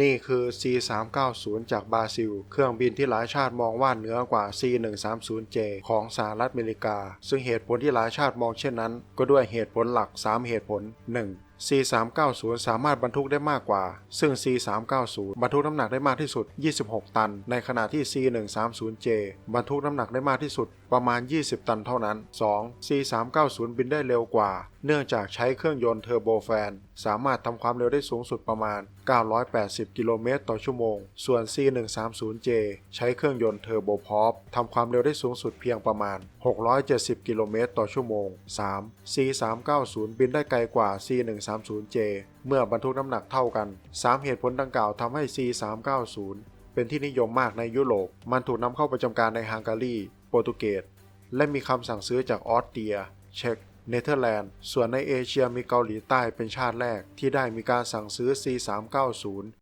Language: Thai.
นี่คือ C390 จากบราซิล เครื่องบินที่หลายชาติมองว่าเหนือกว่า C130J ของสหรัฐอเมริกา ซึ่งเหตุผลที่หลายชาติมองเช่นนั้น ก็ด้วยเหตุผลหลัก 3 เหตุผล 1. C390 สามารถบรรทุกได้มากกว่า ซึ่ง C390 บรรทุกน้ำหนักได้มากที่สุด 26 ตัน ในขณะที่ C130J บรรทุกน้ำหนักได้มากที่สุดประมาณ 20 ตันเท่านั้น 2. C390 บินได้เร็วกว่า เนื่องจากใช้เครื่องยนต์เทอร์โบแฟน สามารถทำความเร็วได้สูงสุดประมาณ 980 กิโลเมตรต่อชั่วโมง ส่วน C130J ใช้เครื่องยนต์เทอร์โบพอปทำความเร็วได้สูงสุดเพียงประมาณ 670 กิโลเมตรต่อชั่วโมง 3. C390 บินได้ไกลกว่า C330J เมื่อบรรทุกน้ำหนักเท่ากัน 3 เหตุผลดังกล่าวทำให้ C390 เป็นที่นิยมมากในยุโรป มันถูกนำเข้าประจำการในฮังการี โปรตุเกส และมีคำสั่งซื้อจากออสเตรีย เช็กเนเธอร์แลนด์ ส่วนในเอเชียมีเกาหลีใต้เป็นชาติแรกที่ได้มีการสั่งซื้อ C390